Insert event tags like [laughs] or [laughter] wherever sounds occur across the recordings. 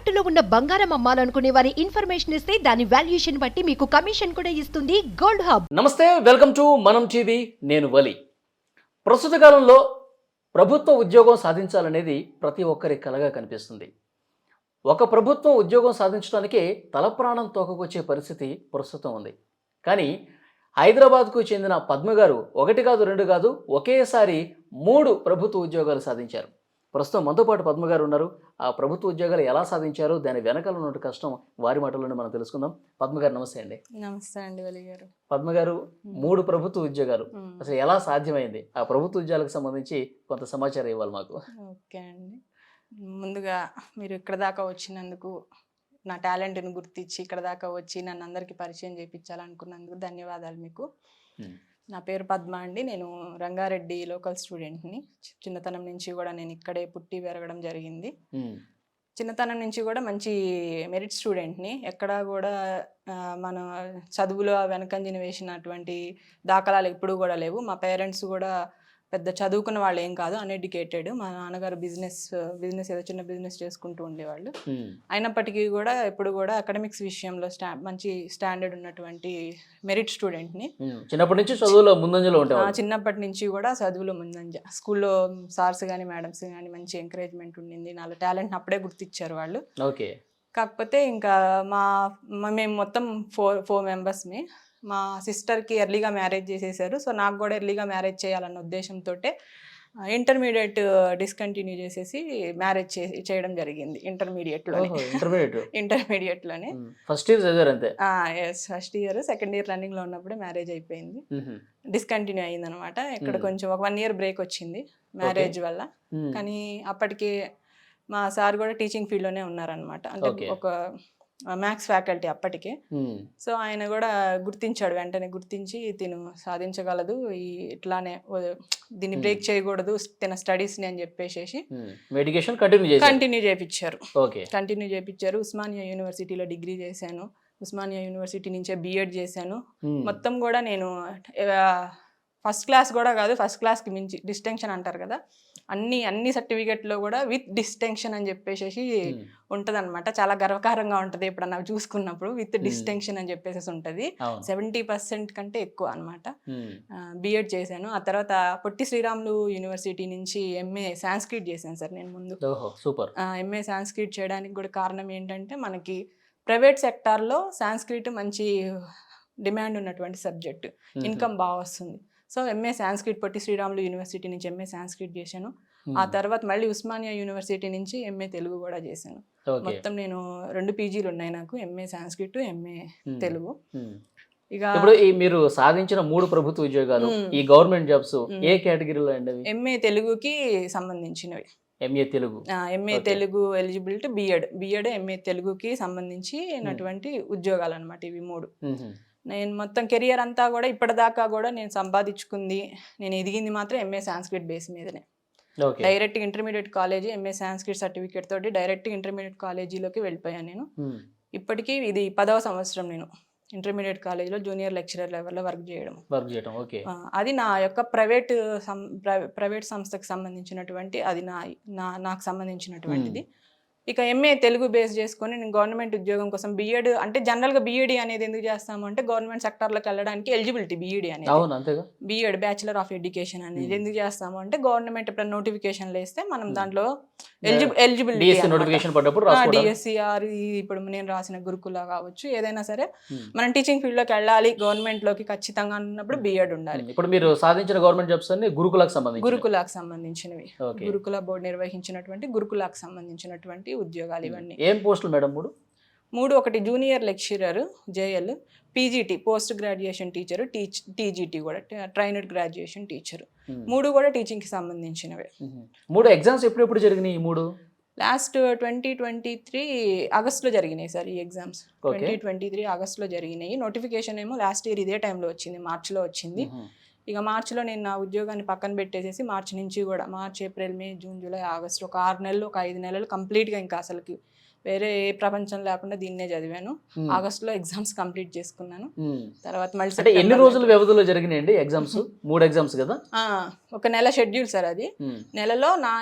తాకట్టులో ఉన్న బంగారం అమ్మాలనుకునే వారి ఇన్ఫర్మేషన్ ఇస్తే దాని వాల్యుయేషన్ బట్టి మీకు కమిషన్ కూడా ఇస్తుంది గోల్డ్ హబ్. నమస్తే వెల్కమ్ టు మనం టీవీ నేను వలి. ప్రస్తుత కాలంలో ప్రభుత్వ ఉద్యోగం సాధించాలనేది ప్రతి ఒక్కరి కలగా కనిపిస్తుంది. ఒక ప్రభుత్వం ఉద్యోగం సాధించడానికే తల ప్రాణం తోకకొచ్చే పరిస్థితి ప్రస్తుతం ఉంది. కానీ హైదరాబాద్కు చెందిన పద్మ గారు ఒకటి కాదు రెండు కాదు ఒకేసారి మూడు ప్రభుత్వ ఉద్యోగాలు సాధించారు. ప్రస్తుతం మనతో పాటు పద్మ గారు ఉన్నారు. ఆ ప్రభుత్వ ఉద్యోగాలు ఎలా సాధించారు? దాని వెనకాల ఉన్న కష్టం వారి మాటల్లోనే మనం తెలుసుకుందాం. పద్మ గారు నమస్తే అండి. నమస్తే అండి వలి గారు. పద్మ గారు మూడు ప్రభుత్వ ఉద్యోగాలు. అసలు ఎలా సాధ్యమైంది? ఆ ప్రభుత్వ ఉద్యోగాలకు సంబంధించి కొంత సమాచారం ఇవ్వాలి మాకు. ఓకే అండి. ముందుగా మీరు ఇక్కడ దాకా వచ్చినందుకు నా టాలెంట్ని గుర్తించి ఇక్కడ దాకా వచ్చి నన్ను అందరికీ పరిచయం చేయించాలనుకున్నందుకు ధన్యవాదాలు మీకు. నా పేరు పద్మ అండి. నేను రంగారెడ్డి లోకల్ స్టూడెంట్ని. చిన్నతనం నుంచి కూడా నేను ఇక్కడే పుట్టి పెరగడం జరిగింది. చిన్నతనం నుంచి కూడా మంచి మెరిట్ స్టూడెంట్ని. ఎక్కడా కూడా మన చదువులో వెనకంజని వేసినటువంటి దాఖలాలు ఎప్పుడూ కూడా లేవు. మా పేరెంట్స్ కూడా పెద్ద చదువుకున్న వాళ్ళు ఏం కాదు అన్ఎడ్యుకేటెడ్ మా నాన్నగారు బిజినెస్ బిజినెస్ ఏదో చిన్న బిజినెస్ చేసుకుంటూ ఉండేవాళ్ళు. మ్మ్. అయినప్పటికీ కూడా ఎప్పుడు కూడా అకాడమిక్స్ విషయంలో స్టా మంచి స్టాండర్డ్ ఉన్నటువంటి మెరిట్ స్టూడెంట్ని మ్మ్. చిన్నప్పటి నుంచి చదువులో ముందంజలో ఉంటాయి చిన్నప్పటి నుంచి కూడా చదువులో ముందంజ స్కూల్లో సార్స్ కానీ మేడమ్స్ కానీ మంచి ఎంకరేజ్మెంట్ ఉండింది. నాలో టాలెంట్ని అప్పుడే గుర్తించారు వాళ్ళు. ఓకే. కాకపోతే ఇంకా మా మేము మొత్తం ఫోర్ ఫోర్ మెంబర్స్మి మా సిస్టర్కి ఎర్లీగా మ్యారేజ్ చేసేసారు. సో నాకు కూడా ఎర్లీగా మ్యారేజ్ చేయాలన్న ఉద్దేశంతో ఇంటర్మీడియట్ డిస్కంటిన్యూ చేసేసి మ్యారేజ్ చేయడం జరిగింది ఇంటర్మీడియట్లోనే. ఇంటర్మీడియట్. [laughs] ఇంటర్మీడియట్లోనే. ఫస్ట్ ఇయర్ చదివారు అంతే? Yes first year. Second year రన్నింగ్లో ఉన్నప్పుడే మ్యారేజ్ అయిపోయింది. డిస్కంటిన్యూ అయిందనమాట ఇక్కడ Hmm. కొంచెం ఒక వన్ ఇయర్ బ్రేక్ వచ్చింది మ్యారేజ్ వల్ల. కానీ అప్పటికి మా సార్ కూడా టీచింగ్ ఫీల్డ్లోనే ఉన్నారనమాట అంటే. ఒక మ్యాథ్స్ ఫ్యాకల్టీ అప్పటికే. సో ఆయన కూడా గుర్తించాడు వెంటనే గుర్తించి తిను సాధించగలదు ఈ ఇట్లానే దీన్ని. బ్రేక్ చేయకూడదు తిన స్టడీస్ని అని చెప్పేసి. మెడికేషన్ కంటిన్యూ చేయించారు కంటిన్యూ చేయించారు ఉస్మానియా యూనివర్సిటీలో డిగ్రీ చేశాను ఉస్మానియా యూనివర్సిటీ నుంచే బీఎడ్ చేశాను. మొత్తం కూడా నేను ఫస్ట్ క్లాస్ కూడా కాదు ఫస్ట్ క్లాస్కి మించి డిస్టింక్షన్ అంటారు కదా. అన్ని అన్ని సర్టిఫికెట్లో కూడా విత్ డిస్టింక్షన్ అని చెప్పేసి మ్మ్. ఉంటదన్నమాట. చాలా గర్వకారంగా ఉంటుంది ఎప్పుడన్నా చూసుకున్నప్పుడు విత్ Hmm. డిస్టింక్షన్ అని చెప్పేసి ఉంటుంది. సెవెంటీ పర్సెంట్ కంటే ఎక్కువ అనమాట. బీఎడ్ చేశాను. ఆ తర్వాత పొట్టి శ్రీరాములు యూనివర్సిటీ నుంచి ఎంఏ సాంస్క్రిట్ చేశాను సార్ నేను ముందు. సూపర్. ఎంఏ సాంస్క్రిట్ చేయడానికి కూడా కారణం ఏంటంటే మనకి ప్రైవేట్ సెక్టార్లో సాంస్క్రిట్ మంచి డిమాండ్ ఉన్నటువంటి సబ్జెక్ట్. ఇన్కమ్ బాగా వస్తుంది. So MA Sanskrit Potti Sriramulu university నుంచి ఎంఏ సాంస్క్రిట్ చేశాను మ్మ్. ఆ తర్వాత మళ్ళీ ఉస్మానియా యూనివర్సిటీ నుంచి ఎంఏ తెలుగు కూడా చేశాను మొత్తం నేను రెండు పీజీలు ఉన్నాయి నాకు ఎంఏ సాంస్క్రిట్ ఎంఏ. తెలుగు మ్మ్. ఇక ఇప్పుడు ఈ మీరు సాధించిన మూడు ప్రభుత్వ ఉద్యోగాలు మ్మ్. ఈ గవర్నమెంట్ జాబ్స్. ఏ కేటగిరీలో అండి ఎంఏ తెలుగుకి సంబంధించినవి MA Telugu MA. Telugu eligibility BEd BEd MA తెలుగుకి సంబంధించినటువంటి ఉద్యోగాలు అనమాట ఇవి మూడు. నేను మొత్తం కెరియర్ అంతా కూడా ఇప్పటిదాకా కూడా నేను సంపాదించుకుంది నేను ఎదిగింది మాత్రం ఎంఏ సాంస్క్రిట్ బేస్ మీదనే. Direct intermediate college MA Sanskrit certificate తోటి డైరెక్ట్ ఇంటర్మీడియట్ కాలేజీలోకి వెళ్ళిపోయాను నేను. ఇప్పటికీ ఇది పదవ సంవత్సరం నేను ఇంటర్మీడియట్ కాలేజీలో జూనియర్ లెక్చరర్ లెవెల్లో వర్క్ చేయడం. వర్క్ చేయడం ఓకే. అది నా యొక్క ప్రైవేట్ ప్రైవేట్ సంస్థకు సంబంధించినటువంటి అది నా నాకు సంబంధించినటువంటిది. ఇక ఎంఏ తెలుగు బేస్ చేసుకొని నేను గవర్నమెంట్ ఉద్యోగం కోసం బీఎడ్ అంటే జనరల్గా బీఈడి అనేది ఎందుకు చేస్తాము అంటే గవర్నమెంట్ సెక్టార్లోకి వెళ్ళడానికి ఎలిజిబిలిటీ బీఈడి అనేది. బీఎడ్ బ్యాచిలర్ ఆఫ్ ఎడ్యుకేషన్ అనేది Hmm. ఎందుకు చేస్తాము అంటే గవర్నమెంట్ ఎప్పుడైనా నోటిఫికేషన్లు వేస్తే మనం Hmm. దాంట్లో ఎలిజిబిలిటీ నోటిఫికేషన్ పడ్డప్పుడు రాసుకోవడం. డిఎస్సిఆర్ ఇప్పుడు నేను రాసిన గురుకుల కావచ్చు ఏదైనా సరే. మనం టీచింగ్ ఫీల్డ్లోకి వెళ్ళాలి గవర్నమెంట్లోకి ఖచ్చితంగా అన్నప్పుడు బీఎడ్ ఉండాలి. ఇప్పుడు మీరు సాధించిన గవర్నమెంట్ జాబ్స్ అన్ని గురుకులకు సంబంధించి గురుకులాకు సంబంధించినవి. గురుకుల బోర్డు నిర్వహించినటువంటి గురుకులాకు సంబంధించినటువంటి ఉద్యోగాలు ఇవన్నీ. ఏం పోస్టులు మేడం మూడు? మూడు ఒకటి junior lecturer JL PGT post graduation teacher teach TGT కూడా ట్రైనడ్ గ్రాడ్యుయేషన్ టీచర్. మూడు కూడా టీచింగ్కి సంబంధించినవే. మూడు ఎగ్జామ్స్ ఎప్పుడెప్పుడు జరిగినాయి ఈ మూడు? లాస్ట్ ట్వంటీ ట్వంటీ త్రీ ఆగస్ట్లో జరిగినాయి సార్ ఈ ఎగ్జామ్స్. ట్వంటీ ట్వంటీ త్రీ ఆగస్ట్లో జరిగినాయి. నోటిఫికేషన్ ఏమో లాస్ట్ ఇయర్ ఇదే టైంలో వచ్చింది మార్చిలో వచ్చింది. ఇక మార్చిలో నేను నా ఉద్యోగాన్ని పక్కన పెట్టేసేసి మార్చి నుంచి కూడా March April May June July August ఒక ఆరు నెలలు ఒక ఐదు నెలలు కంప్లీట్గా ఇంకా అసలుకి వేరే ఏ ప్రపంచం లేకుండా దీన్నే చదివాను. మ్మ్. ఆగస్ట్లో ఎగ్జామ్స్ కంప్లీట్ చేసుకున్నాను. తర్వాత మళ్ళీ ఎన్ని రోజుల వ్యవధిలో జరిగినాయండి ఎగ్జామ్స్? మూడు ఎగ్జామ్స్ కదా? ఒక నెల షెడ్యూల్ సార్ అది. నెలలో నా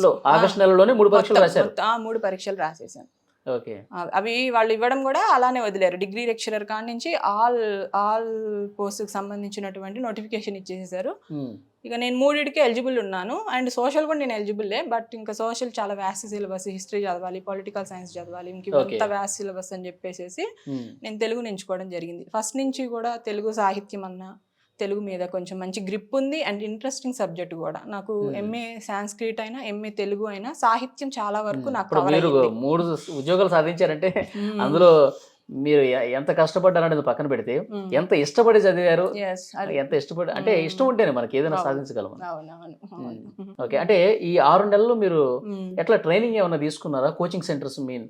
లో ఆ, ఆగస్ట్ నెలలోనే మూడు పరీక్షలు రాశారు. మూడు పరీక్షలు రాసేసాను. అవి వాళ్ళు ఇవ్వడం కూడా అలానే వదిలేరు. డిగ్రీ లెక్చరర్ కాడి నుంచి ఆల్ ఆల్ పోస్ట్కి సంబంధించినటువంటి నోటిఫికేషన్ ఇచ్చేసేసారు. ఇక నేను మూడింటికి ఎలిజిబుల్ ఉన్నాను. అండ్ సోషల్ కూడా నేను ఎలిజిబుల్లే బట్ ఇంకా సోషల్ చాలా వ్యాస్ట్ సిలబస్ హిస్టరీ చదవాలి పొలిటికల్ సైన్స్ చదవాలి ఇంక Okay. ఇంత వ్యాస్ట్ సిలబస్ అని చెప్పేసి నేను తెలుగుని ఎంచుకోవడం జరిగింది. ఫస్ట్ నుంచి కూడా తెలుగు సాహిత్యం అన్న తెలుగు మీద కొంచెం మంచి గ్రిప్ ఉంది అండ్ ఇంట్రెస్టింగ్ సబ్జెక్ట్ కూడా నాకు Hmm. ఎంఏ సాంస్క్రిట్ అయినా ఎంఏ తెలుగు అయినా సాహిత్యం చాలా వరకు నాకు మీరు. మూడు ఉద్యోగాలు సాధించారంటే Hmm. అందులో మీరు ఎంత కష్టపడ్డారు అనేది పక్కన పెడితే Hmm. ఎంత ఇష్టపడి చదివారు ఎంత ఇష్టపడి అంటే Hmm. ఇష్టం ఉంటేనే మనకి ఏదైనా అవును. ఓకే అంటే ఈ ఆరు నెలలు మీరు Hmm. ఎట్లా ట్రైనింగ్ ఏమైనా తీసుకున్నారా కోచింగ్ సెంటర్స్ మీన్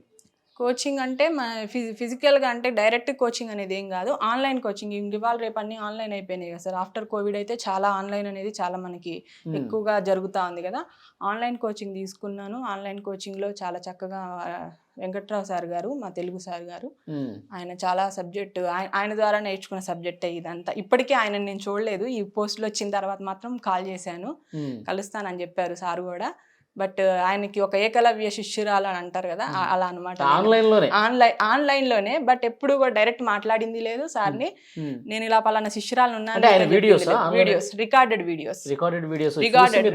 కోచింగ్ అంటే మన ఫిజి ఫిజికల్గా అంటే డైరెక్ట్ కోచింగ్ అనేది ఏం కాదు. Online coaching. ఇవాళ రేపు అన్ని ఆన్లైన్ అయిపోయినాయి కదా సార్. ఆఫ్టర్ కోవిడ్ అయితే చాలా ఆన్లైన్ అనేది చాలా మనకి ఎక్కువగా జరుగుతూ ఉంది కదా. ఆన్లైన్ కోచింగ్ తీసుకున్నాను. ఆన్లైన్ కోచింగ్లో చాలా చక్కగా వెంకట్రావు సార్ గారు మా తెలుగు సార్ గారు ఆయన చాలా సబ్జెక్టు ఆయన ఆయన ద్వారా నేర్చుకున్న సబ్జెక్టే ఇదంతా. ఇప్పటికీ ఆయన నేను చూడలేదు. ఈ పోస్ట్లో వచ్చిన తర్వాత మాత్రం కాల్ చేశాను. కలుస్తానని చెప్పారు సార్ కూడా. బట్ ఆయనకి ఒక ఏకలవ్య శిష్యురాలు అని అంటారు కదా ఆ- అలా అనమాట ఆన్లైన్లోనే ఆన్లైన్లోనే బట్ ఎప్పుడు కూడా డైరెక్ట్ మాట్లాడింది లేదు సార్ని. Hmm. నేను ఇలా పలానా శిష్యురాలు ఉన్నాను? Online? Videos recorded videos recorded videos recorded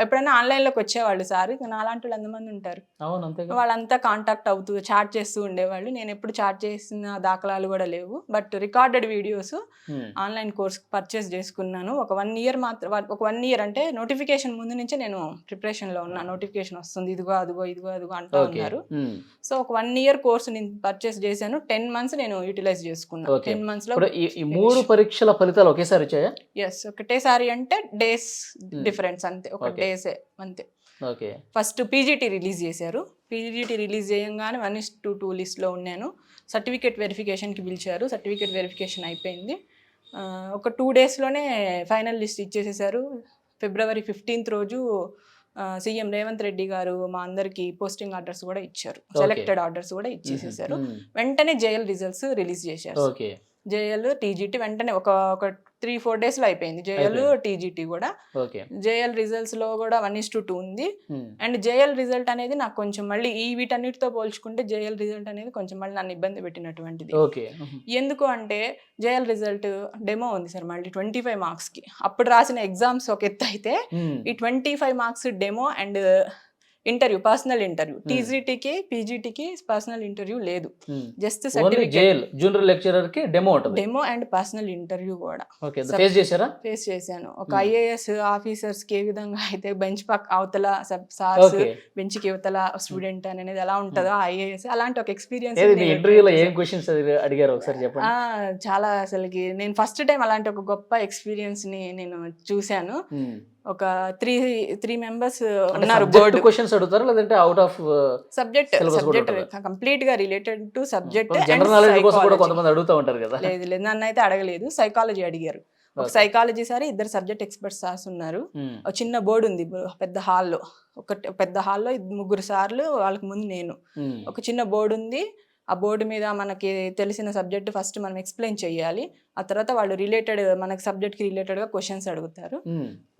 ఎప్పుడైనా ఆన్లైన్లోకి వచ్చేవాళ్ళు సార్ నాలాంటి వాళ్ళు ఎంతమంది ఉంటారు? వాళ్ళంతా కాంటాక్ట్ అవుతూ చాట్ చేస్తూ ఉండేవాళ్ళు. నేను ఎప్పుడు చాట్ చేసిన దాఖలాలు కూడా లేవు. But recorded videos online course purchase చేసుకున్నాను. ఒక వన్ ఇయర్ మాత్రం ఒక వన్ ఇయర్ అంటే నోటిఫికేషన్ ముందు నుంచే నేను ప్రిపరేషన్ లో ఉన్నా నోటిఫికేషన్ వస్తుంది ఇదిగో అదిగో ఇదిగో అదిగో అంటూ ఉన్నారు. సో ఒక వన్ ఇయర్ కోర్స్ నేను పర్చేస్ చేశాను. టెన్ మంత్స్ నేను యూటిలైజ్ చేసుకున్నాను. టెన్ మంత్స్లో ఈ మూడు పరీక్షల ఫలితాలు ఒకేసారి వచ్చాయా? ఎస్ ఒకటేసారి అంటే డేస్ డిఫరెన్స్ అంతే. ఒక. డేసే అంతే. ఓకే. ఫస్ట్ పీజీటీ రిలీజ్ చేశారు. పీజీటీ రిలీజ్ చేయంగానే వన్ ఇస్ టూ టూ లిస్ట్లో ఉన్నాను. సర్టిఫికేట్ వెరిఫికేషన్కి పిలిచారు. సర్టిఫికేట్ వెరిఫికేషన్ అయిపోయింది. ఒక టూ డేస్లోనే ఫైనల్ లిస్ట్ ఇచ్చేసేసారు. ఫిబ్రవరి ఫిఫ్టీన్త్ రోజు సీఎం రేవంత్ రెడ్డి గారు మా అందరికి పోస్టింగ్ ఆర్డర్స్ కూడా ఇచ్చారు. సెలెక్టెడ్ ఆర్డర్స్ కూడా ఇచ్చేసేసారు. వెంటనే జేఎల్ రిజల్ట్స్ రిలీజ్ చేశారు. జేఎల్ టీజీటీ వెంటనే ఒక ఒక త్రీ ఫోర్ డేస్లో అయిపోయింది. జేఎల్. టీజీటీ కూడా. జేఎల్ రిజల్ట్స్లో కూడా వన్ ఇస్ టు టూ ఉంది. అండ్ జేఎల్ రిజల్ట్ అనేది నాకు కొంచెం మళ్ళీ ఈ వీటన్నిటితో పోల్చుకుంటే జేఎల్ రిజల్ట్ అనేది కొంచెం మళ్ళీ నన్ను ఇబ్బంది పెట్టినటువంటిది. ఓకే. ఎందుకు అంటే జేఎల్ రిజల్ట్ డెమో ఉంది సార్ మళ్ళీ ట్వంటీ ఫైవ్ మార్క్స్కి. అప్పుడు రాసిన ఎగ్జామ్స్ ఒక ఎత్తు అయితే ఈ twenty five marks demo and interview personal interview. టీజీటీకి పీజీటీకి పర్సనల్ ఇంటర్వ్యూ లేదు. Just only certificate. Junior లెక్చరర్కి demo demo and personal interview కూడా. ఓకే ఫేస్ చేశారా? ఫేస్ చేశాను. ఒక Hmm. ఐఏఎస్ ఆఫీసర్స్కి ఏ విధంగా అయితే బెంచ్ పక్ అవతల సార్స్ బెంచ్కి ఇవతల స్టూడెంట్ అనేది ఎలా ఉంటుందో ఐఏఎస్ అలాంటి ఒక ఎక్స్పీరియన్స్ ఇంటర్వ్యూలో ఏం క్వశ్చన్స్ అడిగారు ఒకసారి చెప్పండి. చాలా అసలుకి నేను ఫస్ట్ టైం అలాంటి ఒక గొప్ప ఎక్స్పీరియన్స్ని నేను చూశాను. Hmm. ఒక త్రీ త్రీ మెంబర్స్ ఉన్నారు బోర్డు క్వశ్చన్స్ అడుగుతారా? లేదంటే అవుట్ ఆఫ్ సబ్జెక్ట్ సబ్జెక్ట్? కంప్లీట్గా related to subject general knowledge కోసం కూడా కొంతమంది అడుగుతూ ఉంటారు కదా. లేదు లేదు నన్ను అయితే అడగలేదు. సైకాలజీ అడిగారు. ఒక. సైకాలజీ సార్ ఇద్దరు సబ్జెక్ట్ ఎక్స్పర్ట్స్ సార్స్ ఉన్నారు. Hmm. ఒక చిన్న బోర్డు ఉంది పెద్ద హాల్లో ఒక పెద్ద హాల్లో ముగ్గురు సార్లు వాళ్ళకి ముందు నేను. Hmm. ఒక చిన్న బోర్డు ఉంది. ఆ బోర్డు మీద మనకి తెలిసిన సబ్జెక్ట్ ఫస్ట్ మనం ఎక్స్ప్లెయిన్ చేయాలి ఆ తర్వాత వాళ్ళు రిలేటెడ్ మనకి సబ్జెక్ట్కి రిలేటెడ్గా క్వశ్చన్స్ అడుగుతారు.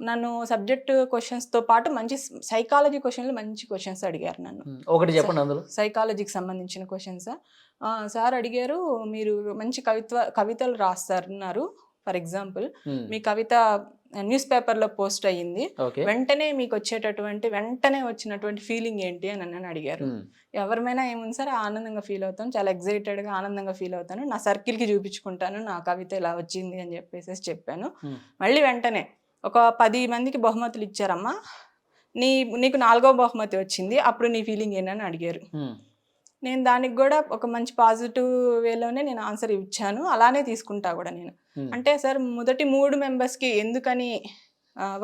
నన్ను సబ్జెక్ట్ క్వశ్చన్స్తో పాటు మంచి సైకాలజీ క్వశ్చన్లు మంచి క్వశ్చన్స్ అడిగారు నన్ను. ఒకటి చెప్పండి అందులో సైకాలజీకి సంబంధించిన క్వశ్చన్స్ సార్ అడిగారు మీరు మంచి కవిత్వ కవితలు రాస్తారన్నారు ఫర్ ఎగ్జాంపుల్. మీ కవిత న్యూస్ పేపర్లో పోస్ట్ అయ్యింది. వెంటనే మీకు వచ్చేటటువంటి వెంటనే వచ్చినటువంటి ఫీలింగ్ ఏంటి అని నన్ను అడిగారు. ఎవరిమైనా ఏముంది సార్? ఆనందంగా ఫీల్ అవుతాను చాలా ఎగ్జైటెడ్గా ఆనందంగా ఫీల్ అవుతాను. నా సర్కిల్కి చూపించుకుంటాను నా కవిత ఇలా వచ్చింది అని చెప్పేసి చెప్పాను. మళ్ళీ వెంటనే ఒక పది మందికి బహుమతులు ఇచ్చారమ్మా. నీ నీకు నాలుగో బహుమతి వచ్చింది అప్పుడు నీ ఫీలింగ్ ఏంటని అడిగారు. నేను దానికి కూడా ఒక మంచి పాజిటివ్ వేలోనే నేను ఆన్సర్ ఇచ్చాను అలానే తీసుకుంటా కూడా నేను Hmm. అంటే సార్ మొదటి మూడు మెంబర్స్కి ఎందుకని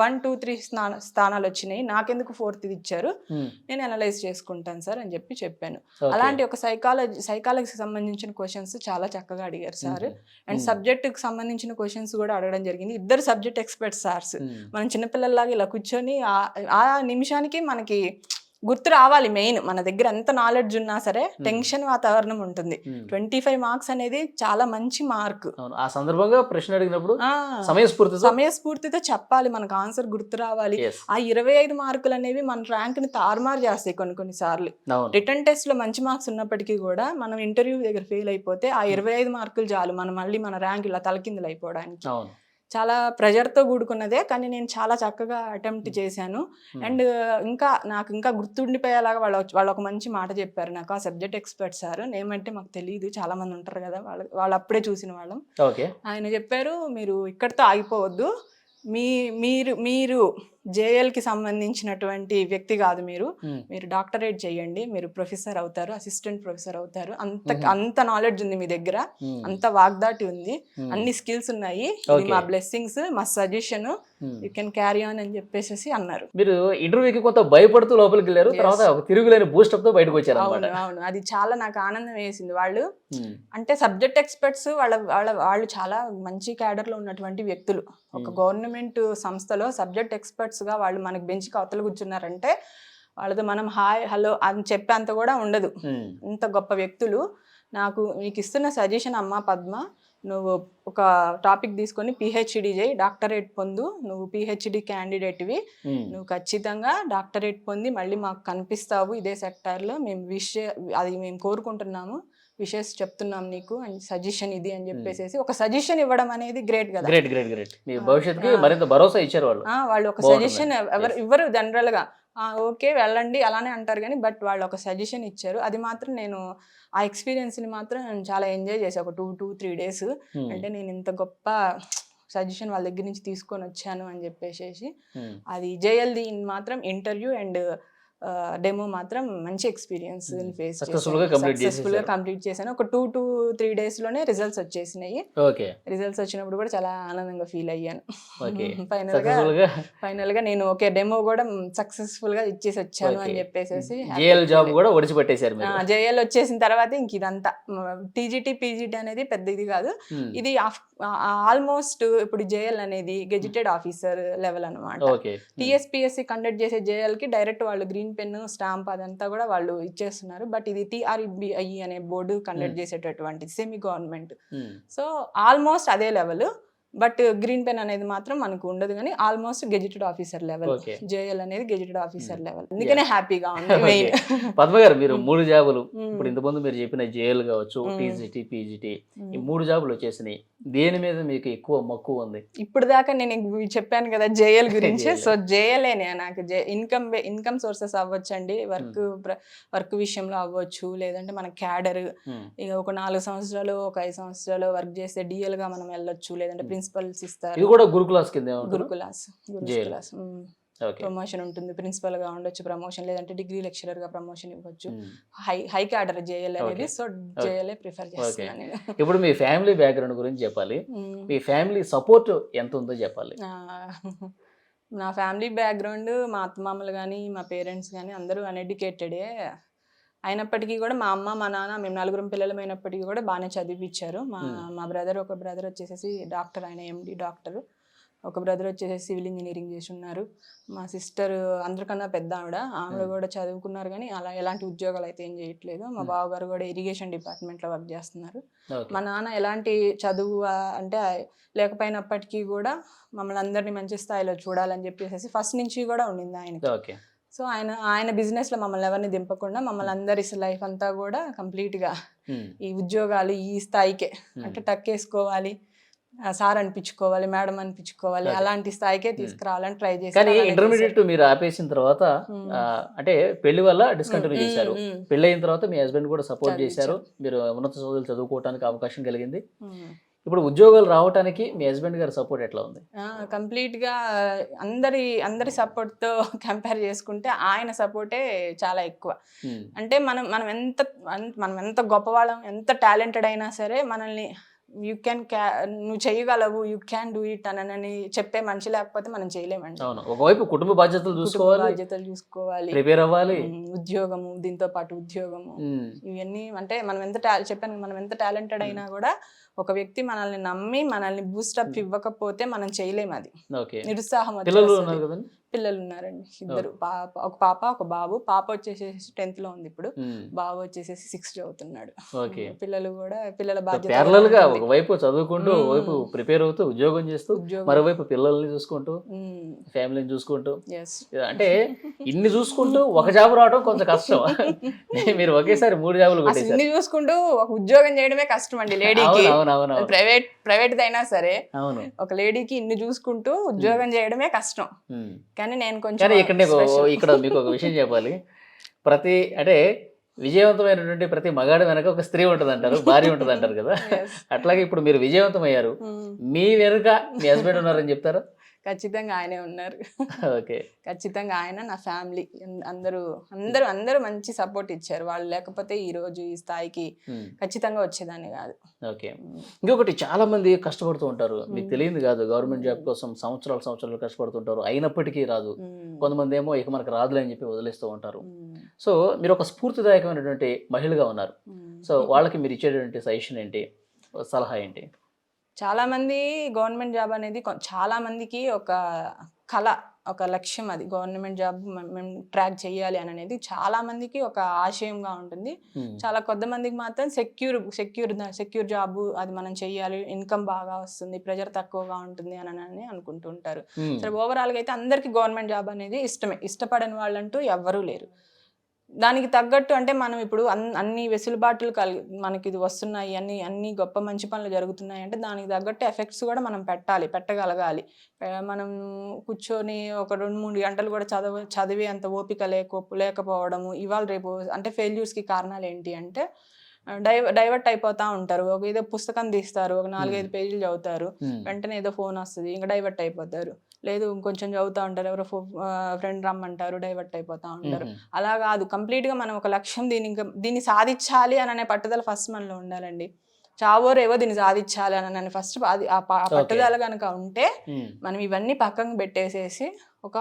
వన్ టూ త్రీ స్థాన స్థానాలు వచ్చినాయి నాకెందుకు ఫోర్త్ ఇది ఇచ్చారు Hmm. నేను అనలైజ్ చేసుకుంటాను సార్ అని చెప్పి చెప్పాను. అలాంటి ఒక సైకాలజీ సైకాలజీకి సంబంధించిన క్వశ్చన్స్ చాలా చక్కగా అడిగారు సార్. అండ్. సబ్జెక్ట్కి సంబంధించిన క్వశ్చన్స్ కూడా అడగడం జరిగింది ఇద్దరు సబ్జెక్ట్ ఎక్స్పర్ట్ సార్స్. మనం చిన్నపిల్లల్లాగా ఇలా కూర్చొని ఆ నిమిషానికి మనకి గుర్తు రావాలి మెయిన్. మన దగ్గర ఎంత నాలెడ్జ్ ఉన్నా సరే టెన్షన్ వాతావరణం ఉంటుంది. ట్వంటీ ఫైవ్ మార్క్స్ అనేది చాలా మంచి మార్క్ ఆ సందర్భంగా ప్రశ్న అడిగినప్పుడు సమయస్ఫూర్తితో సమయస్ఫూర్తితో చెప్పాలి. మనకు ఆన్సర్ గుర్తు రావాలి. ఆ ఇరవై ఐదు మార్కులు అనేవి మన ర్యాంక్ని తారుమారు చేస్తాయి కొన్ని కొన్ని సార్లు. రిటర్న్ టెస్ట్లో మంచి మార్క్స్ ఉన్నప్పటికీ కూడా మనం ఇంటర్వ్యూ దగ్గర ఫెయిల్ అయిపోతే ఆ ఇరవై ఐదు మార్కులు చాలు. మనం మళ్ళీ మన ర్యాంక్ ఇలా తలకిందులు అయిపోవడానికి. చాలా pressure తో కూడుకున్నదే కానీ నేను చాలా చక్కగా అటెంప్ట్ చేశాను. అండ్ ఇంకా నాకు ఇంకా గుర్తుండిపోయేలాగా వాళ్ళు వాళ్ళు ఒక మంచి మాట చెప్పారు నాకు. ఆ సబ్జెక్ట్ ఎక్స్పర్ట్ సార్. ఏమంటే మాకు తెలియదు చాలా మంది ఉంటారు కదా వాళ్ళు వాళ్ళు అప్పుడే చూసిన వాళ్ళం. ఓకే. ఆయన చెప్పారు మీరు ఇక్కడితో ఆగిపోవద్దు. మీ మీరు మీరు జేఎల్కి సంబంధించినటువంటి వ్యక్తి కాదు మీరు. మీరు డాక్టరేట్ చేయండి మీరు ప్రొఫెసర్ అవుతారు అసిస్టెంట్ ప్రొఫెసర్ అవుతారు అంత. అంత నాలెడ్జ్ ఉంది మీ దగ్గర. అంత వాగ్దాటి ఉంది. అన్ని స్కిల్స్ ఉన్నాయి. మా బ్లెస్సింగ్స్ మా suggestion. You can carry on అని చెప్పేసి అన్నారు మీరు ఇంటర్వ్యూకి కొంత భయపడుతూ లోపలికి వెళ్ళారు. తర్వాత తిరుగులేని బూస్టప్తో బయటకు వచ్చారు అవును అవును అది చాలా నాకు ఆనందం వేసింది వాళ్ళు అంటే సబ్జెక్ట్ ఎక్స్పర్ట్స్ వాళ్ళ వాళ్ళ వాళ్ళు చాలా మంచి క్యాడర్లో ఉన్నటువంటి వ్యక్తులు ఒక. గవర్నమెంట్ సంస్థలో సబ్జెక్ట్ ఎక్స్పర్ట్స్ గా వాళ్ళు మనకి బెంచ్కి అవతల కూర్చున్నారంటే వాళ్ళతో మనం హాయ్ హలో అని చెప్పేంత కూడా ఉండదు. ఇంత గొప్ప వ్యక్తులు. నాకు నీకు ఇస్తున్న సజెషన్ అమ్మా పద్మ నువ్వు ఒక టాపిక్ తీసుకొని పిహెచ్డి చేయి డాక్టరేట్ పొందు. నువ్వు పిహెచ్డి క్యాండిడేట్వి నువ్వు ఖచ్చితంగా డాక్టరేట్ పొంది మళ్ళీ మాకు కనిపిస్తావు ఇదే సెక్టార్లో మేము విష్ అది మేము కోరుకుంటున్నాము. విషెస్ చెప్తున్నాం నీకు అని సజెషన్ ఇది అని చెప్పేసి ఒక సజెషన్ ఇవ్వడం అనేది గ్రేట్ కదా గ్రేట్ గ్రేట్ గ్రేట్ మీ భవిష్యత్తుకి. మరింత భరోసా ఇచ్చారు వాళ్ళు ఆ, వాళ్ళు ఒక. సజెషన్ ఎవరు. ఇవ్వరు జనరల్గా ఆ, ఓకే వెళ్ళండి అలానే అంటారు కానీ బట్ వాళ్ళు ఒక సజెషన్ ఇచ్చారు అది మాత్రం నేను ఆ ఎక్స్పీరియన్స్ని మాత్రం నేను చాలా ఎంజాయ్ చేశాను ఒక టూ టూ త్రీ డేస్. అంటే నేను ఇంత గొప్ప సజెషన్ వాళ్ళ దగ్గర నుంచి తీసుకొని వచ్చాను అని చెప్పేసి ఉమ్. అది జేఎల్ది మాత్రం ఇంటర్వ్యూ అండ్ డెమో మాత్రం మంచి ఎక్స్పీరియన్స్. ఫేస్ సక్సెస్ఫుల్గా. కంప్లీట్ చేశాను. ఒక టూ టు త్రీ డేస్లోనే రిజల్ట్స్ వచ్చేసినాయి. రిజల్ట్స్ వచ్చినప్పుడు కూడా చాలా ఆనందంగా ఫీల్ అయ్యాను. ఫైనల్గా ఫైనల్గా నేను ఓకే డెమో కూడా సక్సెస్ఫుల్గా ఇచ్చేసి వచ్చాను అని. చెప్పేసి జేఎల్ జాబ్ కూడా ఒడిచిపెట్టేశారు జేఎల్ వచ్చేసిన తర్వాత ఇంక ఇదంతా. టీజీటీ పీజీటీ అనేది పెద్ద ఇది కాదు. ఇది ఆల్మోస్ట్ ఇప్పుడు జేఎల్ అనేది గెజిటెడ్ ఆఫీసర్ లెవెల్ అనమాట టిఎస్పిఎస్సి కండక్ట్ చేసే జేఎల్కి డైరెక్ట్ వాళ్ళు గ్రీన్ పెన్ స్టాంప్ అదంతా కూడా వాళ్ళు ఇచ్చేస్తున్నారు బట్ ఇది టిఆర్బిఐ అనే బోర్డు కండక్ట్ Hmm. చేసేటటువంటి సెమీ గవర్నమెంట్. సో ఆల్మోస్ట్ అదే లెవెల్ బట్ గ్రీన్ పెన్ అనేది మాత్రం మనకు ఉండదు కానీ almost gazetted officer level JL అనేది గెజిటెడ్ ఆఫీసర్ లెవెల్ అందుకనే హ్యాపీగా ఉంది. [laughs] మెయిన్ పద్మ గారు మీరు. మూడు జాబులు. ఇప్పుడు ఇంతకుముందు మీరు చెప్పిన జేఎల్ కావచ్చు. టీజీటీ పీజీటీ ఈ మూడు జాబులు వచ్చేసినాయి దేని మీద మీకు ఎక్కువ మక్కువ ఉంది? ఇప్పుడు దాకా నేను చెప్పాను కదా జేఎల్ [laughs] గురించి. సో జేఎల్ఏనే నాకు. ఇన్కమ్ ఇన్కమ్ సోర్సెస్ అవ్వచ్చండి. వర్క్ వర్క్ విషయంలో అవ్వచ్చు. లేదంటే మన క్యాడర్. ఇక ఒక నాలుగు సంవత్సరాలు ఒక ఐదు సంవత్సరాలు వర్క్ చేస్తే డిఎల్గా మనం వెళ్ళొచ్చు. లేదంటే. ప్రిన్సిపల్స్ ఇస్తారు. ఇది కూడా గురుకులాస్ కింద గురుకులాస్ గురుకులాస్. ప్రమోషన్ ఉంటుంది. ప్రిన్సిపల్గా ఉండొచ్చు ప్రమోషన్ లేదంటే డిగ్రీ లెక్చరర్గా ప్రమోషన్ ఇవ్వచ్చు. హై హై క్యాడర్ జేఎల్ అనేది. సో జేఎల్ఏ ప్రిఫర్ చేస్తున్నాను నేను. ఇప్పుడు మీ ఫ్యామిలీ బ్యాక్గ్రౌండ్ గురించి చెప్పాలి. మీ ఫ్యామిలీ సపోర్ట్ ఎంత ఉందో చెప్పాలి [laughs] నా ఫ్యామిలీ బ్యాక్గ్రౌండ్ మా అత్తమామలు కానీ మా పేరెంట్స్ కానీ అందరూ అన్ఎడ్యుకేటెడే. అయినప్పటికీ కూడా మా అమ్మ మా నాన్న మేము నలుగురం పిల్లలం అయినప్పటికీ కూడా బాగానే చదివించారు మా. మా బ్రదర్ ఒక బ్రదర్ వచ్చేసేసి డాక్టర్ ఆయన ఎండి డాక్టర్. ఒక బ్రదర్ వచ్చేసి సివిల్ ఇంజనీరింగ్ చేసి ఉన్నారు మా సిస్టర్ అందరికన్నా పెద్ద ఆవిడ. ఆవిడ Hmm. కూడా చదువుకున్నారు కానీ అలా ఎలాంటి ఉద్యోగాలు అయితే ఏం చేయట్లేదు. మా Hmm. బావగారు కూడా ఇరిగేషన్ డిపార్ట్మెంట్లో వర్క్ చేస్తున్నారు. మా నాన్న ఎలాంటి చదువు అంటే లేకపోయినప్పటికీ కూడా మమ్మల్ని అందరినీ మంచి స్థాయిలో చూడాలని చెప్పేసి ఫస్ట్ నుంచి కూడా ఉండింది ఆయనకి. ఓకే సో ఆయన ఆయన business లో మమ్మల్ని ఎవరిని దింపకుండా మమ్మల్ని అందరి లైఫ్ అంతా కూడా complete గా ఉమ్. ఈ ఉద్యోగాలు ఈ స్థాయికే. అంటే టక్కేసుకోవాలి ఆ, సార్ అనిపించుకోవాలి మేడం అనిపించుకోవాలి. అలాంటి స్థాయికే తీసుకురావాలని ట్రై చేసి కానీ ఇంటర్మీడియట్ మీరు ఆపేసిన తర్వాత అంటే పెళ్ళి వల్ల. డిస్కంటిన్యూ చేశారు పెళ్ళి అయిన తర్వాత మీ హస్బెండ్ కూడా సపోర్ట్. చేశారు మీరు ఉన్నత చదువులు చదువుకోవడానికి అవకాశం కలిగింది. ఇప్పుడు ఉద్యోగాలు రావడానికి మీ హస్బెండ్ గారి సపోర్ట్ ఎట్లా ఉంది కంప్లీట్గా అందరి అందరి సపోర్ట్తో కంపేర్ చేసుకుంటే ఆయన సపోర్టే చాలా ఎక్కువ. అంటే మనం మనం ఎంత మనం ఎంత గొప్పవాళ్ళం ఎంత టాలెంటెడ్ అయినా సరే మనల్ని యూ క్యాన్ క్యా నువ్వు చేయగలవు యూ క్యాన్ డూ ఇట్ అని చెప్పే మనిషి లేకపోతే మనం చేయలేమండి. అవును. ఒకవైపు కుటుంబ బాధ్యతలు చూసుకోవాలి బాధ్యతలు చూసుకోవాలి ప్రిపేర్ అవ్వాలి. ఉద్యోగము దీంతో పాటు ఉద్యోగము. ఇవన్నీ అంటే మనం ఎంత చెప్పాను మనం ఎంత టాలెంటెడ్ అయినా కూడా ఒక వ్యక్తి మనల్ని నమ్మి మనల్ని బూస్టప్ ఇవ్వకపోతే మనం చేయలేము అది. నిరుత్సాహం పిల్లలు వచ్చేస్తది. ఉన్నారు కదండి? పిల్లలు ఉన్నారండి ఇద్దరు పాప ఒక పాప ఒక బాబు. పాప వచ్చేసేసి టెన్త్లో ఉంది ఇప్పుడు. బాబు వచ్చేసేసి సిక్స్త్ చదువుతున్నాడు. ఓకే. పిల్లలు కూడా పిల్లల బాధ్యత ప్యారలల్గా. ఒకవైపు చదువుకుంటూ. ఒకవైపు ప్రిపేర్ అవుతూ ఉద్యోగం చేస్తూ. మరోవైపు పిల్లల్ని చూసుకుంటూ ఫ్యామిలీని చూసుకుంటూ. అంటే ఇన్ని చూసుకుంటూ ఒక జాబ్ రావడం కొంచెం కష్టం. [laughs] మీరు ఒకేసారి మూడు జాబులు ఇన్ని చూసుకుంటూ ఒక ఉద్యోగం చేయడమే కష్టం అండి లేడీకి. ప్రైవేట్ ప్రైవేట్ అయినా సరే అవును. ఒక లేడీకి ఇన్ని చూసుకుంటూ ఉద్యోగం చేయడమే కష్టం. కానీ నేను కొంచెం కానీ ఇక్కడ నీకు. ఇక్కడ మీకు ఒక విషయం చెప్పాలి. ప్రతి అంటే విజయవంతమైనటువంటి ప్రతి మగాడి వెనక ఒక స్త్రీ ఉంటుంది అంటారు భార్య ఉంటుంది అంటారు కదా. [laughs] అట్లాగే ఇప్పుడు మీరు విజయవంతమయ్యారు. ఉమ్, మీ వెనుక మీ హస్బెండ్ ఉన్నారని చెప్తారా? ఖచ్చితంగా ఆయనే ఉన్నారు. ఓకే. ఖచ్చితంగా ఆయన నా ఫ్యామిలీ. అందరూ అందరూ అందరూ మంచి సపోర్ట్ ఇచ్చారు. వాళ్ళు లేకపోతే ఈ రోజు ఈ స్థాయికి. ఖచ్చితంగా వచ్చేదాన్ని కాదు. ఓకే. ఇంకొకటి చాలా మంది కష్టపడుతూ ఉంటారు. మీకు తెలియదు కాదు. గవర్నమెంట్ జాబ్ కోసం సంవత్సరాలు సంవత్సరాలు కష్టపడుతుంటారు అయినప్పటికీ రాదు. కొంతమంది ఏమో ఇక మనకు రాదులే అని చెప్పి వదిలేస్తూ ఉంటారు. సో మీరు ఒక స్ఫూర్తిదాయకమైనటువంటి మహిళగా ఉన్నారు. సో వాళ్ళకి మీరు ఇచ్చేటువంటి సజెషన్ ఏంటి? సలహా ఏంటి? చాలా మంది గవర్నమెంట్ జాబ్ అనేది కొ- చాలా మందికి ఒక కళ ఒక లక్ష్యం అది. గవర్నమెంట్ జాబ్ మేము ట్రాక్ చేయాలి అని అనేది చాలా మందికి ఒక ఆశయంగా ఉంటుంది. చాలా కొద్దిమందికి మాత్రం సెక్యూర్ సెక్యూర్ సెక్యూర్ జాబ్ అది మనం చెయ్యాలి ఇన్కమ్ బాగా వస్తుంది ప్రెజర్ తక్కువగా ఉంటుంది అని అని అనుకుంటూ ఉంటారు. ఉమ్. సరే ఓవరాల్గా అయితే అందరికీ గవర్నమెంట్ జాబ్ అనేది ఇష్టమే. ఇష్టపడని వాళ్ళంటూ ఎవ్వరూ లేరు. దానికి తగ్గట్టు అంటే మనం ఇప్పుడు అన్- అన్ని వెసులుబాట్లు కలిగి మనకి ఇది వస్తున్నాయి అన్ని అన్ని గొప్ప మంచి పనులు జరుగుతున్నాయి అంటే దానికి తగ్గట్టు ఎఫెక్ట్స్ కూడా మనం పెట్టాలి పెట్టగలగాలి. మనం కూర్చొని ఒక రెండు మూడు గంటలు కూడా చదవ చదివే అంత ఓపిక లేక లేకపోవడము ఇవాళ రేపు అంటే ఫెయిల్యూర్స్కి కారణాలు ఏంటి అంటే డైవ డైవర్ట్ అయిపోతా ఉంటారు. ఒక ఏదో పుస్తకం తీస్తారు ఒక నాలుగైదు పేజీలు చదువుతారు. వెంటనే ఏదో ఫోన్ వస్తుంది ఇంకా డైవర్ట్ అయిపోతారు. లేదు ఇంకొంచెం చదువుతా ఉంటారు ఎవరో ఫ్రెండ్ రమ్మంటారు డైవర్ట్ అయిపోతా ఉంటారు. అలా కాదు complete గా మనం ఒక లక్ష్యం ఇంకా దీన్ని సాధించాలి అని అనే పట్టుదల ఫస్ట్ మనలో ఉండాలండి చావోరేవో దీన్ని సాధించాలి అని అని ఫస్ట్ ఆ. పట్టుదల కనుక ఉంటే. మనం ఇవన్నీ పక్కన పెట్టేసేసి ఒక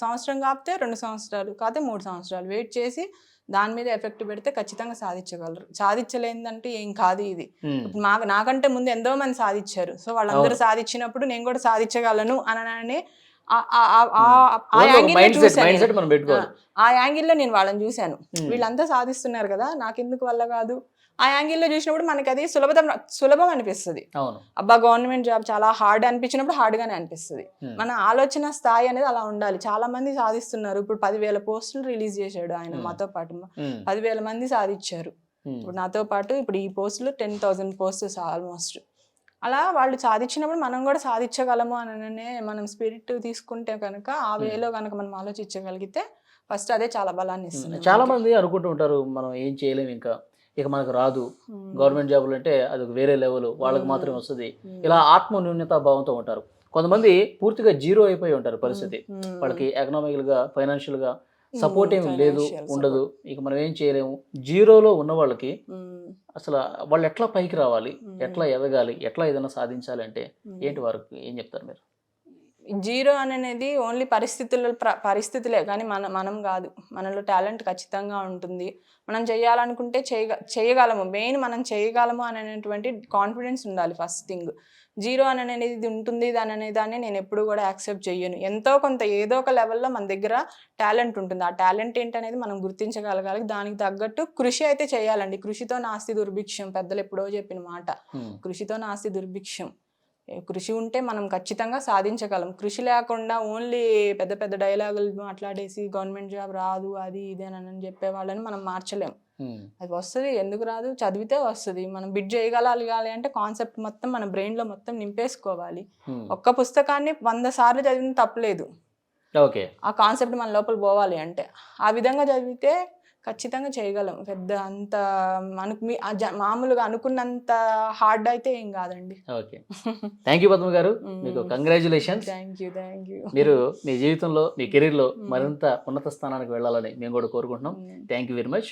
సంవత్సరం కాకపోతే రెండు సంవత్సరాలు కాకపోతే మూడు సంవత్సరాలు వెయిట్ చేసి దాని మీద ఎఫెక్ట్ పెడితే ఖచ్చితంగా సాధించగలరు. సాధించలేదంటే ఏం కాదు ఇది. ఉమ్. ఇప్పుడు మా నాకంటే ముందు ఎంతో మంది సాధించారు. సో వాళ్ళందరూ సాధించినప్పుడు నేను కూడా సాధించగలను అని ఆ- యాంగిల్లో నేను. వాళ్ళని చూశాను. వీళ్ళంతా సాధిస్తున్నారు కదా నాకెందుకు వల్ల కాదు? ఆ యాంగిల్లో చూసినప్పుడు మనకి అది సులభం సులభం అనిపిస్తుంది అబ్బా గవర్నమెంట్ జాబ్ చాలా హార్డ్ అనిపించినప్పుడు hard గానే అనిపిస్తుంది. మన ఆలోచన స్థాయి అనేది అలా ఉండాలి. చాలా మంది సాధిస్తున్నారు. ఇప్పుడు పదివేల పోస్టులు రిలీజ్ చేశాడు ఆయన. మాతో పాటు. పదివేల మంది సాధించారు. ఇప్పుడు నాతో పాటు ఇప్పుడు ఈ పోస్టులు టెన్ థౌసండ్ పోస్టెస్ ఆల్మోస్ట్. అలా వాళ్ళు సాధించినప్పుడు మనం కూడా సాధించగలము అననే మనం స్పిరిట్ తీసుకుంటే కనుక ఆ వేలో కనుక మనం ఆలోచించగలిగితే ఫస్ట్ అదే చాలా బలాన్ని ఇస్తుంది చాలా మంది అనుకుంటూ ఉంటారు మనం ఏం చేయలేము ఇంకా. ఇక మనకు రాదు. గవర్నమెంట్ జాబులు అంటే అది ఒక వేరే లెవెల్ వాళ్ళకి. మాత్రమే వస్తుంది. ఇలా ఆత్మ న్యూన్యత భావంతో ఉంటారు కొంతమంది పూర్తిగా జీరో అయిపోయి ఉంటారు పరిస్థితి. వాళ్ళకి ఎకనామికల్గా ఫైనాన్షియల్గా సపోర్ట్ ఏమి లేదు ఉండదు ఇక మనం ఏం చేయలేము జీరోలో ఉన్న వాళ్ళకి. అసలు వాళ్ళు ఎట్లా పైకి రావాలి. ఎట్లా ఎదగాలి ఎట్లా ఏదైనా సాధించాలి అంటే. ఏంటి వారికి ఏం చెప్తారు మీరు జీరో అనేది ఓన్లీ పరిస్థితుల ప్ర- పరిస్థితులే కానీ మన మనం కాదు. మనలో టాలెంట్ ఖచ్చితంగా ఉంటుంది. మనం చేయాలనుకుంటే చేయగ చేయగలము. మెయిన్ మనం చేయగలము అనేటువంటి కాన్ఫిడెన్స్ ఉండాలి ఫస్ట్ థింగ్. జీరో అని అనేది ఇది ఉంటుంది దాని అనే దాన్ని నేను ఎప్పుడు కూడా యాక్సెప్ట్ చెయ్యను. ఎంతో కొంత ఏదో ఒక లెవెల్లో మన దగ్గర టాలెంట్ ఉంటుంది. ఆ టాలెంట్ ఏంటనేది మనం గుర్తించగలగాలి. దానికి తగ్గట్టు కృషి అయితే చేయాలండి. కృషితో నాస్తి దుర్భిక్షం. పెద్దలు ఎప్పుడో చెప్పిన మాట. కృషితో నాస్తి దుర్భిక్షం. కృషి ఉంటే మనం ఖచ్చితంగా సాధించగలం. కృషి లేకుండా ఓన్లీ పెద్ద పెద్ద డైలాగులు మాట్లాడేసి గవర్నమెంట్ జాబ్ రాదు అది ఇది అని అని చెప్పే వాళ్ళని మనం మార్చలేం. అది వస్తుంది ఎందుకు రాదు? చదివితే వస్తుంది. మనం బిడ్ చేయగలగాలి అంటే కాన్సెప్ట్ మొత్తం మన బ్రెయిన్లో మొత్తం నింపేసుకోవాలి. ఒక్క పుస్తకాన్ని వంద సార్లు చదివిన తప్పలేదు ఓకే. ఆ కాన్సెప్ట్ మన లోపల పోవాలి అంటే. ఆ విధంగా చదివితే ఖచ్చితంగా చేయగలం. పెద్ద అంత అను మీ- మామూలుగా అనుకున్నంత హార్డ్ అయితే ఏం కాదండి. ఓకే. థ్యాంక్ యూ పద్మ గారు. [laughs] మీకు congratulations thank you thank you మీరు మీ జీవితంలో మీ కెరీర్లో [laughs] మరింత ఉన్నత స్థానానికి వెళ్ళాలని మేము కూడా కోరుకుంటున్నాం. Thank you very much.